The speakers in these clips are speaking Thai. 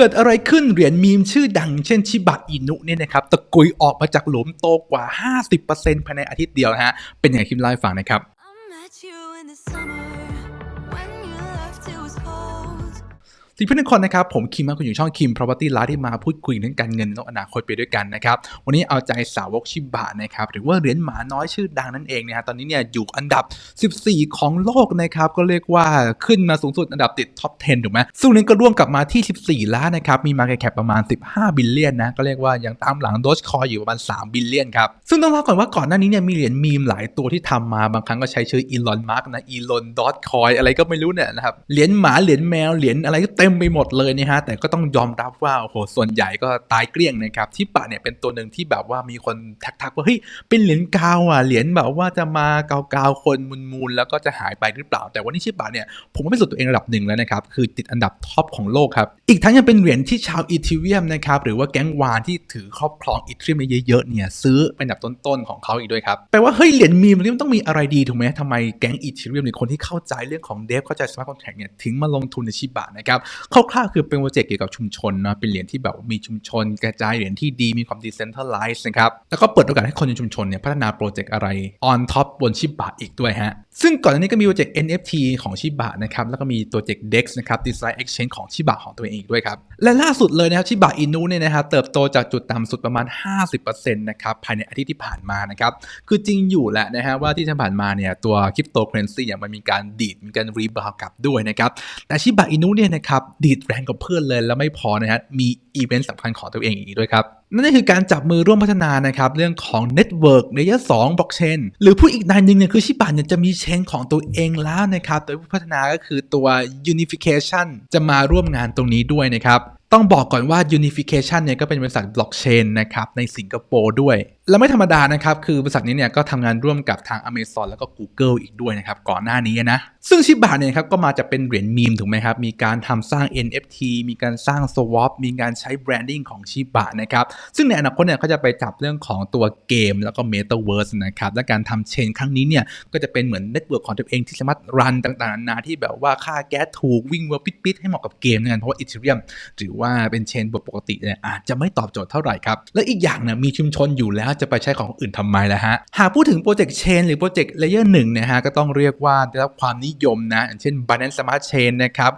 เกิดอะไรขึ้นเหรียญมีมชื่อดังเช่นชิบะอินุเนี่ยนะครับตะกุยออกมาจากหลุมโตกว่า 50%ภายในอาทิตย์เดียวนะฮะเป็นอย่างไรคิมเล่าให้ฟังนะครับ สวัสดีเพื่อนทุกคนนะครับ ผมคิมมาคุณอยู่ช่องคิม property live ที่มาพูดคุยเรื่องการเงินในอนาคตไปด้วยกันนะครับ วันนี้เอาใจสาวกชิบะนะครับ หรือว่าเหรียญหมาน้อยชื่อดังนั่นเองนะฮะตอนนี้เนี่ยอยู่อันดับ 14 ของโลกนะครับ ก็เรียกว่าขึ้นมาสูงสุดอันดับติดท็อป 10 ถูกไหมซึ่งนี้ก็ร่วงกลับมาที่ 14 ล้านนะครับ มี market cap ประมาณ 15 บิลเลียนนะ ก็เรียกว่ายังตามหลังโดชคอยอยู่ประมาณ 3 บิลเลียนครับ ซึ่งต้องเล่าก่อนว่าก่อนหน้านี้เนี่ยมีเหรียญมีมหลายตัวที่ทำมาบางครั้งก็ใช้ชื่ออีลอนมาร์กนะอีลอนดอทคอยอะไรก็ไม่รู้เนี่ยนะครับเหรียญหมาเหรียญแมวเหรียญอะไรก็เต็มไปหมดเลยนะฮะแต่ก็ต้องยอมรับว่าโอ้โหส่วนใหญ่ก็ตายเกลี้ยงนะครับที่ปะเนี่ยเป็นตัวหนึ่งที่แบบว่ามีคนทักๆว่าเฮ้ยเป็นเหรียญกาวอะเหรียญแบบว่าจะมาเกาๆคนมูลๆแล้วก็จะหายไปหรือเปล่า แต่วันนี้ชิบะเนี่ยผมก็ไม่สุดตัวเองระดับหนึ่งแล้วนะครับคือติดอันดับท็อปของโลกครับอีกทั้งยังเป็นเหรียญที่ชาวอีทิเวียมนะครับหรือว่าแก๊งวานที่ถือครอบครองอีทิเวียมเยอะๆเนี่ยซื้อเป็นอันดับต้นๆของเขาอีกด้วยครับแปลว่าเฮ้ยเหรียญมีมนี่มันต้องมีอะไรดีถูกไหมทำไมแก๊งอีทิเวียมหรือคนที่เข้าใจเรื่องของเดฟเข้าใจสมาร์ทคอนแท็กเนี่ยถึงมาลงทุนในชิบะนะครับคร่าวๆคือเป็นโปรเจกต์เกี่ยวกับชุมชนนะเป็นเหรียญที่แบบมีชุมชน กระจายเหรียญที่ดีมีความดิเซนทัลไลซ์นะครับแล้วก็เปิดโอกาสให้คนในชุมชนเนี่ยพัฒนาโปรเจกต์อะไรออนท็อปบนชิบะอีกด้วยฮะ ซึ่งก่อนหน้านี้ก็มีโปรเจกต์ NFT ของชิบะนะครับ แล้วก็มีโปรเจกต์ DEX นะครับ Design Exchange ของชิบะของตัวเองอีกด้วยครับ และล่าสุดเลยนะครับชิบะอินุเนี่ยนะครับเติบโตจากจุดต่ำสุดประมาณ 50%นะครับ ภายในอาทิตย์ที่ผ่านมานะครับ คือจริงอยู่แหละนะฮะว่าที่ผ่านมาเนี่ยตัวคริปโตเคอเรนซีเนี่ยมันมีการดีด มีการรีบาวกลับด้วยนะครับ แต่ชิบะอินุเนี่ยนะครับดีดแรงกว่าเพื่อนเลยแล้วไม่พอนะฮะมีอีเวนต์สำคัญของตัวเองอีกด้วยครับ นั่นก็คือการจับมือร่วมพัฒนานะครับเรื่องของ Network Layer 2 Blockchain หรือผู้อีกนายหนึ่งเนี่ยคือชิบะเนี่ยจะมีเชนของตัวเองแล้วนะครับโดยผู้พัฒนาก็คือตัว Unification จะมาร่วมงานตรงนี้ด้วยนะครับ ต้องบอกก่อนว่า Unification เนี่ยก็เป็นบริษัทบล็อกเชนนะครับในสิงคโปร์ด้วย และไม่ธรรมดานะครับ คือบริษัทนี้เนี่ยก็ทำงานร่วมกับทาง Amazon แล้วก็ Google อีกด้วยนะครับ ก่อนหน้านี้นะ ซึ่งชิบะเนี่ยครับก็มาจะเป็นเหรียญมีมถูกไหมครับ มีการทำสร้าง NFT มีการสร้าง Swap มีการใช้แบรนดิ้งของชิบะนะครับ ซึ่งในอนาคตเนี่ยเขาจะไปจับเรื่องของตัวเกมแล้วก็ Metaverse นะครับและการทำเชนครั้งนี้เนี่ยก็จะเป็นเหมือนเน็ตเวิร์กของตัวเองที่สามารถรันต่างๆนานาที่แบบว่าค่าแก๊สถูกวิ่งเวอร์ปิดๆให้เหมาะกับเกมนั่นเพราะว่า Ethereum หรือว่าเป็นเชนบทปกติเนี่ยอาจจะไม่ตอบโจทย์เท่าไหร่ครับ และอีกอย่างเนี่ยมีชุมชนอยู่แล้วจะไปใช้ของอื่นทำไมล่ะฮะ หากพูดถึงโปรเจกต์เชนหรือโปรเจกต์เลเยอร์หนึ่งนะฮะก็ต้องเรียกว่าได้รับความนิยมนะอย่างเช่น Binance Smart Chain นะครับ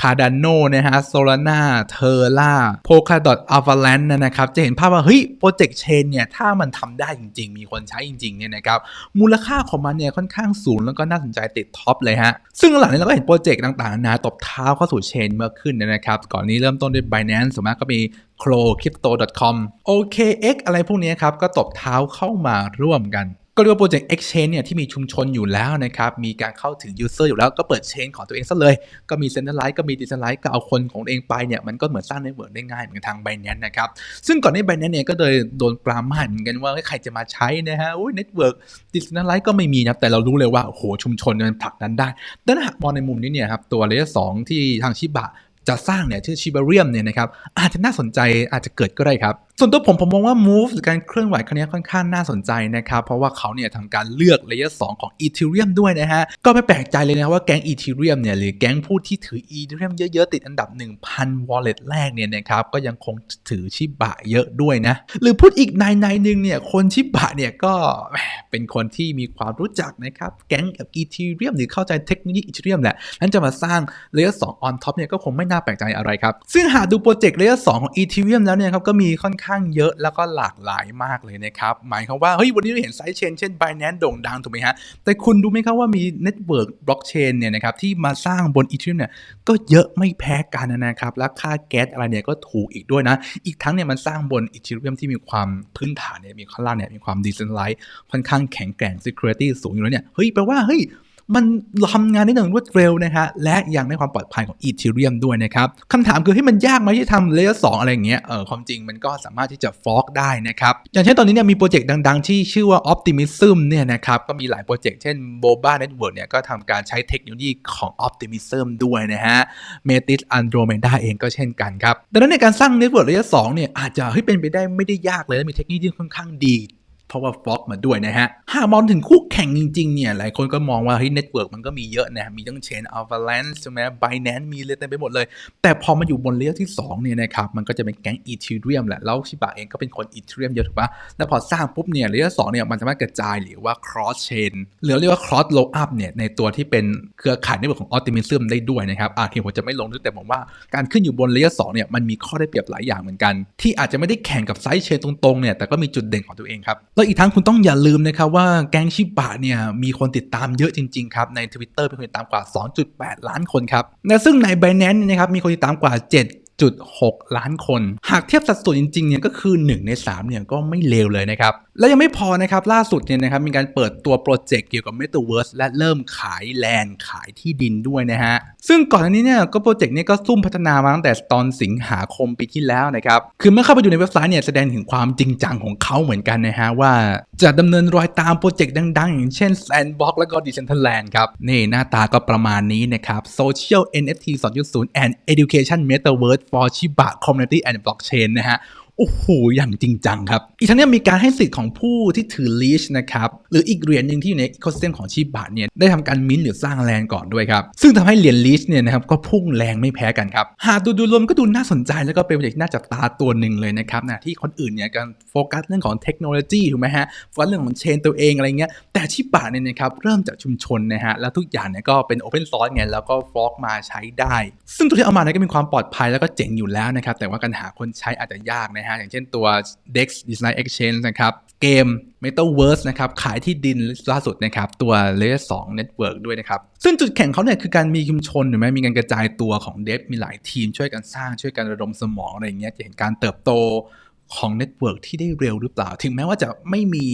Cardano นะฮะ Solana Terra Polkadot Avalanche นะครับจะเห็นภาพว่าเฮ้ยโปรเจกต์เชนเนี่ยถ้ามันทำได้จริง ๆ มีคนใช้จริงๆเนี่ยนะครับมูลค่าของมันเนี่ยค่อนข้างสูงแล้วก็น่าสนใจติดท็อปเลยฮะซึ่งหลังนี้เราก็เห็นโปรเจกต์ต่างๆนานาตบเท้าเข้าสู่เชนมากขึ้นนะครับก่อนนี้เริ่มต้นด้วย Binance ส่วนมากก็มี Crypto.com OKX อะไรพวกนี้ครับก็ตบเท้าเข้ามาร่วมกัน ก็เรียกว่าโปรเจกต์ Exchange เนี่ยที่มีชุมชนอยู่แล้วนะครับ มีการเข้าถึง User อยู่แล้วก็เปิดเชนของตัวเองซะเลย ก็มี Centralized ก็มี Decentralized ก็เอาคนของตัวเองไปเนี่ยมันก็เหมือนสร้างเน็ตเวิร์กได้ง่ายเหมือนทาง Binance นะครับซึ่งก่อนนี้ Binance เนี่ยก็เลยโดนปรามาสเหมือนกันว่าใครจะมาใช้นะฮะอุ้ยเน็ตเวิร์ก Decentralized ก็ไม่มีนะแต่เรารู้เลยว่าโอ้โหชุมชนมันผลักดันได้ดังนั้นหากมองในมุมนี้เนี่ยครับตัว Layer 2ที่ทางชิบะจะสร้างเนี่ยชื่อชิบาเรียมเนี่ยนะครับอาจจะน่าสนใจอาจจะเกิดก็ได้ครับ ส่วนตัวผมผมมองว่า move หรือการเคลื่อนไหวครั้งนี้ค่อนข้างน่าสนใจนะครับ เพราะว่าเขาเนี่ยทำการเลือกเลเยอร์2ของ Ethereum ด้วยนะฮะ ก็ไม่แปลกใจเลยนะว่าแก๊ง Ethereum เนี่ยหรือแก๊งผู้ที่ถือ Ethereum เยอะๆ ติดอันดับ 1,000 wallet แรกเนี่ยนะครับ ก็ยังคงถือชิบะเยอะด้วยนะ หรือพูดอีกในในหนึ่งเนี่ยคนชิบะเนี่ยก็เป็นคนที่มีความรู้จักนะครับแก๊งกับ Ethereum หรือเข้าใจเทคโนโลยี Ethereum แหละนั้นจะมาสร้าง Layer 2 on top เนี่ยก็คงไม่น่าแปลกใจอะไรครับซึ่งหากดูโปรเจกต์ Layer 2ของ Ethereum แล้วเนี่ยครับก็มีค่อนข้างข้างเยอะแล้วก็หลากหลายมากเลยนะครับ หมายความว่า เฮ้ย วันนี้เราเห็นไซด์เชนเช่น Binance โด่งดังถูกไหมฮะ แต่คุณรู้ไหมครับว่ามี Network Blockchain เนี่ยนะครับที่มาสร้างบน Ethereum เนี่ยก็เยอะไม่แพ้กันนะครับ และค่าแก๊สอะไรเนี่ยก็ถูกอีกด้วยนะ อีกทั้งเนี่ยมันสร้างบน Ethereum ที่มีความพื้นฐานเนี่ยมีข้างล่างเนี่ยมีความ decentralized ค่อนข้างแข็งแกร่ง security สูงอยู่แล้วเนี่ยเฮ้ยแปลว่าเฮ้ย มันทำงานได้อย่างรวดเร็วนะฮะและยังได้ความปลอดภัยของ Ethereum ด้วยนะครับคำถามคือให้มันยากไหมที่ทำเลเยอร์สอะไรอย่างเงี้ยเออความจริงมันก็สามารถที่จะฟอกได้นะครับอย่างเช่นตอนนี้เนี่ยมีโปรเจกต์ดังๆ ที่ชื่อว่า Optimism เนี่ยนะครับก็มีหลายโปรเจกต์เช่น Boba Network เนี่ยก็ทำการใช้เทคโนโลยีของ Optimism ด้วยนะฮะ Metis Andromeda เองก็เช่นกันครับดังนั้นในการสร้าง Network ระยะ2เนี่ยอาจจะเฮ้ยเป็นไปได้ไม่ได้ยากเลยและมีเทคโนโลยีที่ค่อนข้างดี เพราะว่าฟอกมาด้วยนะฮะ หากมองถึงคู่แข่งจริง ๆ เนี่ย หลายคนก็มองว่าเฮ้ยเน็ตเวิร์กมันก็มีเยอะนะ มีทั้งเชนอัลฟาแลนซ์ใช่ไหมไบแนนมีเลยเต็มไปหมดเลย แต่พอมาอยู่บนเลเยอร์ที่ 2 เนี่ยนะครับ มันก็จะเป็นแก๊งอีทีเรียมแหละ แล้วชิบะเองก็เป็นคนอีทีเรียมเยอะถูกปะแล้วพอสร้างปุ๊บเนี่ยเลเยอร์สเนี่ยมันสามารถกระจายหรือว่า cross chain หรือเรียกว่า cross low up เนี่ยในตัวที่เป็นเครือข่ายในเรื่องของ optimism ได้ด้วยนะครับอะทีผมจะไม่ลงลึกแต่ผมว่าการขึ้นอยู่บนเลเยอร์สเนี่ยมันมีข้อได้เปรียบหลายอย่างเหมือนกัน ที่อาจจะไม่ได้แข่งกับไซส์เชนตรงๆเนี่ยแต่ก็มีจุดเด่นของตัวเองครับแล้วอีกทั้งคุณต้องอย่าลืมนะครับว่าแก๊งชิบะเนี่ยมีคนติดตามเยอะจริง ๆ ครับ ใน Twitter เป็นคนติดตามกว่า 2.8 ล้านคนครับและซึ่งใน Binance นี่นะครับมีคนติดตามกว่า7.6ล้านคน หากเทียบสัดส่วนจริงๆเนี่ยก็คือ 1 ใน 3 เนี่ยก็ไม่เลวเลยนะครับ และยังไม่พอนะครับล่าสุดเนี่ยนะครับมีการเปิดตัวโปรเจกต์เกี่ยวกับ Metaverse และเริ่มขายแลนด์ขายที่ดินด้วยนะฮะ ซึ่งก่อนอันนี้เนี่ยก็โปรเจกต์นี้ก็ซุ่มพัฒนามาตั้งแต่ตอนสิงหาคมปีที่แล้วนะครับ คือเมื่อเข้าไปดูในเว็บไซต์เนี่ยแสดงถึงความจริงจังของเขาเหมือนกันนะฮะ ว่าจะดำเนินรอยตามโปรเจกต์ดังๆ อย่างเช่น Sandbox แล้วก็ Decentraland ครับ นี่หน้าตาก็ประมาณนี้นะครับ Social NFT 2.0 and Education Metaverse for Shiba Community and Blockchain นะฮะ โอ้โห อย่างจริงจังครับ อีกทั้งนี้มีการให้สิทธิ์ของผู้ที่ถือลีชนะครับ หรืออีกเหรียญหนึ่งที่อยู่ในอีโค y ิสเต็มของชิบะเนี่ยได้ทำการมิ้นหรือสร้างแลนด์ก่อนด้วยครับ ซึ่งทำให้เหรียญลีชเนี่ยนะครับก็พุ่งแรงไม่แพ้กันครับ หากดูดูรวมก็ดูน่าสนใจแล้วก็เป็นโปรเจกต์น่าจับตาตัวหนึ่งเลยนะครับนะที่คนอื่นเนี่ยการโฟกัสเรื่องของเทคโนโลยีถูกไหมฮะโฟกัสเรื่องของเชนตัวเองอะไรเงี้ยแต่ชิบะเนี่ยนะครับเริ่มจากชุมชนนะฮะแล้วทุกอย่างเนี่ยก็เป็นโอเพนซอร์สไงแล้วก็ฟอกมาใช้ได้ ซึ่งตัวที่เอามาเนี่ยก็มีความปลอดภัยแล้วก็เจ๋งอยู่แล้วนะครับแต่ว่าการหาคนใช้อาจจะยากนะฮะอย่างเช่นตัว Dex Design Exchange นะครับเกม Metaverse นะครับขายที่ดินล่าสุดนะครับตัว Layer 2 Network ด้วยนะครับ ซึ่งจุดแข่งเขาเนี่ยคือการมีชุมชนถูกไหมมีการกระจายตัวของเดฟมีหลายทีมช่วยกันสร้างช่วยกันระดมสมองอะไรอย่างเงี้ยจะเห็นการเติบโต ของเน็ตเวิร์กที่ได้เร็วหรือเปล่า ถึงแม้ว่าจะไม่มี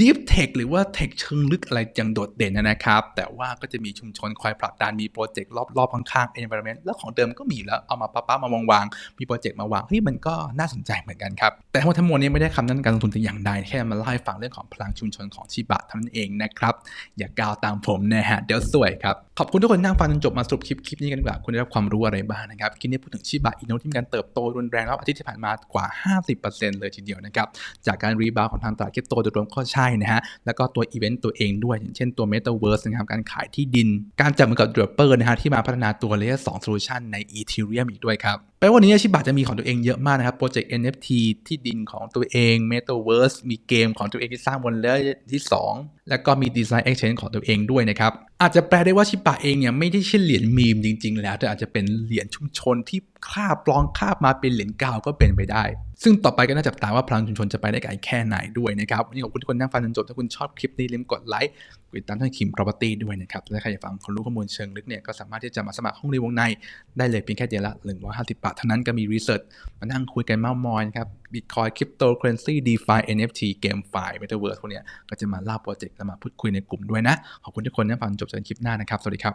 Deep Tech หรือว่า Tech เชิงลึกอะไรอย่างโดดเด่นนะครับ แต่ว่าก็จะมีชุมชนคอยผลักดันมีโปรเจกต์รอบๆข้างๆ environment แล้วของเดิมก็มีอยู่แล้วเอามาป้าๆมาวางๆมีโปรเจกต์มาวางเฮ้ยมันก็น่าสนใจเหมือนกันครับ แต่ทั้งหมดทั้งมวลนี้ไม่ได้คำนั้นการลงทุนแต่อย่างใดแค่มาเล่าให้ฟังเรื่องของพลังชุมชนของชิบะเท่านั้นเองนะครับอย่าก้าวตามผมนะฮะเดี๋ยวสวยครับขอบคุณทุกคนที่นั่งฟังจนจบมาสรุปคลิปคลิปนี้กันดีกว่าคุณได้รับความรู้อะไรบ้างนะครับคลิปนี้พูดถึงชิบะอินโนที่มีการเติบโตรุนแรงแล้วอาทิตย์ที่ผ่านมากว่า 50%เลยทีเดียวนะครับ จากการรีบาวของทางตลาดคริปโตโดยรวมก็ใช่นะฮะ แล้วก็ตัวอีเวนต์ตัวเองด้วย อย่างเช่นตัว Metaverse นะครับ การขายที่ดิน การจับมือกับ d r o p p e r นะฮะที่มาพัฒนาตัว Layer 2 Solution ใน Ethereum อีกด้วยครับ แปลว่าวันนี้ชิบะจะมีของตัวเองเยอะมากนะครับ โปรเจกต์ NFT ที่ดินของตัวเอง Metaverse มีเกมของตัวเองที่สร้างบน Layer ที่ 2 แล้วก็มี Design Exchange ของตัวเองด้วยนะครับ อาจจะแปลได้ว่าชิบะเองเนี่ยไม่ได้ใช่เหรียญมีมจริง ๆ แล้ว แต่อาจจะเป็นเหรียญชุมชนที่คาบปลองคาบมาเป็นเหรียญกาวก็เป็นไปได้ ซึ่งต่อไปก็น่าจับตาว่าพลังชุมชนจะไปได้ไกลแค่ไหนด้วยนะครับวันนี้ขอบคุณทุกคนที่นั่งฟังจนจบถ้าคุณชอบคลิปนี้ลืมกดไลค์กดติดตามช่องคิม property ด้วยนะครับและใครอยากฟังความรู้ข้อมูลเชิงลึกเนี่ยก็สามารถที่จะมาสมัครห้องเรียนวงในได้เลยเพียงแค่เดือนละ150บาทท่านั้นก็มีรีเสิร์ชมานั่งคุยกันเมากมอยครับ Bitcoin Cryptocurrency DeFi NFT GameFi Metaverse พวกเนี้ยก็จะมาเล่าโปรเจกต์และมาพูดคุยในกลุ่มด้วยนะ ขอบคุณทุกคนที่ฟังจบจนคลิปหน้านะครับ สวัสดีครับ